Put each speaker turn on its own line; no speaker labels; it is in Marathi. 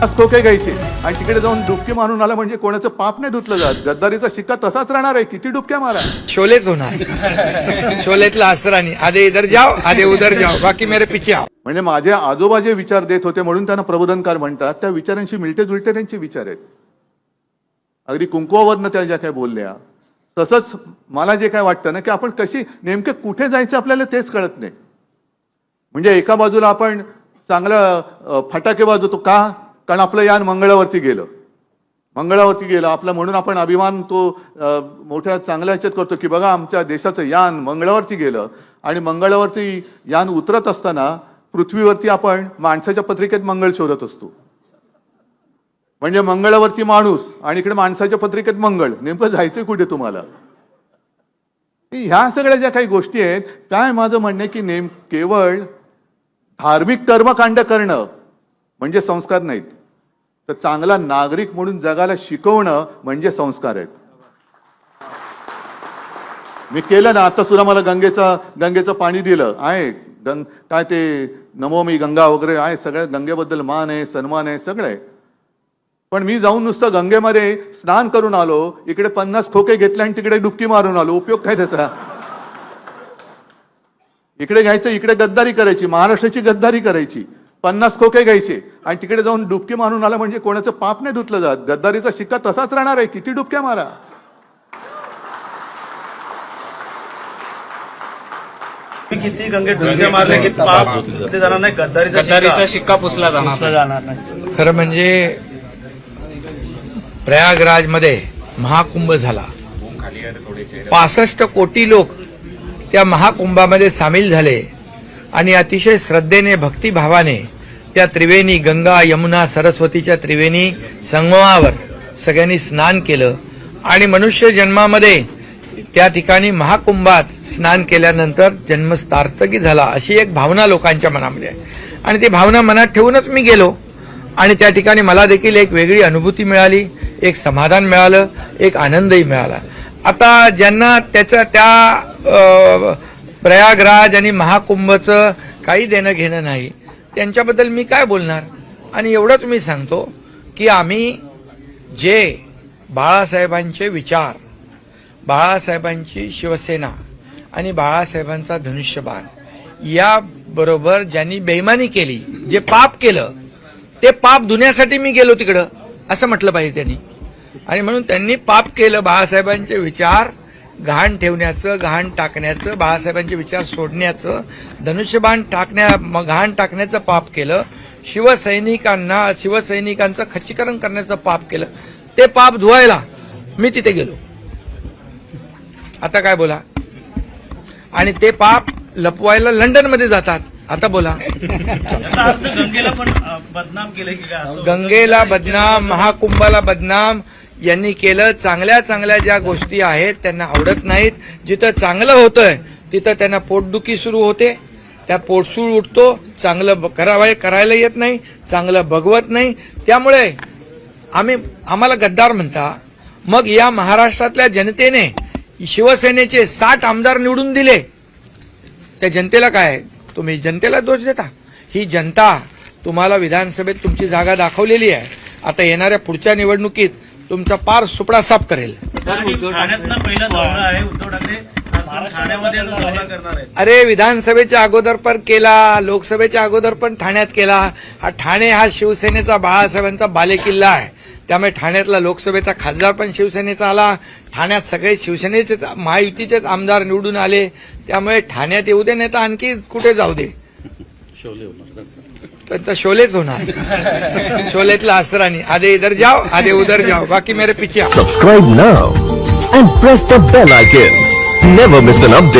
पन्नास खोके घ्यायचे. आणि तिकडे जाऊन डुबकी मारून आला म्हणजे कोणाचं पाप नाही धुतलं जात. गद्दारीचा शिक्का तसाच राहणार आहे. किती डुबक्या मारा.
शोलेच होणार. शोलेतला असरानी आधे इधर जाओ आधे उधर जाओ. बाकी मेरे पीछे आओ.
म्हणजे माझे आजोबा जे विचार देत होते म्हणून त्यांना प्रबोधनकार म्हणतात. त्या विचारांशी मिळते जुळते त्यांचे विचार आहेत. अगदी कुंकुवावरनं त्या ज्या काय बोलल्या तसंच मला जे काय वाटतं ना की आपण कशी नेमकं कुठे जायचं आपल्याला तेच कळत नाही. म्हणजे एका बाजूला आपण चांगलं फटाके वाजवतो का? कारण आपलं यान मंगळावरती गेलं. मंगळावरती गेलं. आपलं म्हणून आपण अभिमान तो मोठ्या चांगल्या ह्याच्यात करतो की बघा आमच्या देशाचं यान मंगळावरती गेलं. आणि मंगळावरती यान उतरत असताना पृथ्वीवरती आपण माणसाच्या पत्रिकेत मंगळ शोधत असतो. म्हणजे मंगळावरती माणूस आणि इकडे माणसाच्या पत्रिकेत मंगळ. नेमकं जायचं कुठे तुम्हाला? ह्या सगळ्या ज्या काही गोष्टी आहेत काय माझं म्हणणं आहे की नेम केवळ धार्मिक कर्मकांड करणं म्हणजे संस्कार नाहीत. तर चांगला नागरिक म्हणून जगाला शिकवणं म्हणजे संस्कार आहेत. मी केलं ना आता सुद्धा मला गंगेचं गंगेचं पाणी दिलं. आहे गंग काय ते नमो मी गंगा वगैरे आहे सगळ्या गंगेबद्दल मान आहे सन्मान आहे सगळं आहे. पण मी जाऊन नुसतं गंगेमध्ये स्नान करून आलो इकडे पन्नास खोके घेतले आणि तिकडे डुबकी मारून आलो. उपयोग काय त्याचा? इकडे घ्यायचं इकडे गद्दारी करायची महाराष्ट्राची गद्दारी करायची. पन्नास खोके घ्यायचे. आणि तिकडे जाऊन डुबकी मारून आला म्हणजे कोणाचं पाप नाही धुतलं जात. गद्दारीचा शिक्का तसाच राहणार आहे. किती डुबक्या मारा.
किती गंगे मारले की पाप जाणार नाही. गद्दारीचा
गद्दारीचा
शिक्का
शिक्का पुसला जाणार
पुसला जाणार नाही.
खरं म्हणजे प्रयागराजमध्ये महाकुंभ झाला. पासष्ट कोटी लोक त्या महाकुंभामध्ये सामील झाले आणि अतिशय श्रद्धेने भक्तिभावाने त्या त्रिवेणी गंगा यमुना सरस्वतीच्या त्रिवेणी संगमावर सगळ्यांनी स्नान केलं. आणि मनुष्य जन्मामध्ये त्या ठिकाणी महाकुंभात स्नान केल्यानंतर जन्म सार्थकी झाला अशी एक भावना लोकांच्या मनामध्ये आहे. आणि ती भावना मनात ठेवूनच मी गेलो. आणि त्या ठिकाणी मला देखील एक वेगळी अनुभूती मिळाली एक समाधान मिळालं एक आनंदही मिळाला. आता ज्यांना त्याच्या त्या प्रयागराज आणि महाकुंभचं काही देणं घेणं नाही त्यांच्याबद्दल मी काय बोलणार? आणि एवढंच मी सांगतो की आम्ही जे बाळासाहेबांचे विचार बाळासाहेबांची शिवसेना आणि बाळासाहेबांचा धनुष्यबाण याबरोबर ज्यांनी बेईमानी केली जे पाप केलं ते पाप धुण्यासाठी मी गेलो तिकडं असं म्हटलं पाहिजे त्यांनी. आणि म्हणून त्यांनी पाप केलं बाळासाहेबांचे विचार घाण ठेवण्याचं घाण टाकण्याचं बाळासाहेबांचे विचार सोडण्याचं धनुष्यबाण टाकण्या घाण टाकण्याचं पाप केलं शिवसैनिकांना शिवसैनिकांचं खच्चीकरण करण्याचं पाप केलं ते पाप धुवायला मी तिथे गेलो. आता काय बोला? आणि ते पाप लपवायला लंडनमध्ये जातात. आता बोला.
गंगेला बदनाम
महाकुंभाला बदनाम यांनी केलं. चांगल्या चांगल्या ज्या गोष्टी आहेत त्यांना आवडत नाहीत. जिथं चांगलं होतंय तिथं त्यांना पोटदुखी सुरू होते. त्या पोटसूळ उठतो. चांगलं ब- करावं करायला येत नाही. चांगलं बघवत नाही. त्यामुळे आम्ही आम्हाला गद्दार म्हणता मग या महाराष्ट्रातल्या जनतेने शिवसेनेचे साठ आमदार निवडून दिले. त्या जनतेला काय? तुम्ही जनतेला दोष देता. ही जनता तुम्हाला विधानसभेत तुमची जागा दाखवलेली आहे. आता येणाऱ्या पुढच्या निवडणुकीत तुमचा पार सुपडा साफ करेल.
आणि ठाण्यातनं पहिला दौरा आहे उद्धव ठाकरे खास करून ठाण्यामध्ये आता दौरा करणार आहेत.
अरे विधानसभेच्या अगोदर पण केला लोकसभेच्या अगोदर पण ठाण्यात केला. हा ठाणे हा शिवसेनेचा बाळासाहेबांचा बालेकिल्ला आहे. त्यामुळे ठाण्यातला लोकसभेचा खासदार पण शिवसेनेचा आला. ठाण्यात सगळे शिवसेनेचेच महायुतीचेच आमदार निवडून आले. त्यामुळे ठाण्यात येऊ दे नाही तर आणखी कुठे जाऊ दे. तर तर शोलेच होणार. शोलेतला असरानी आधे इधर जाओ आधे उधर जाओ. बाकी मेरे पिछे
subscribe now and press the bell icon never miss an update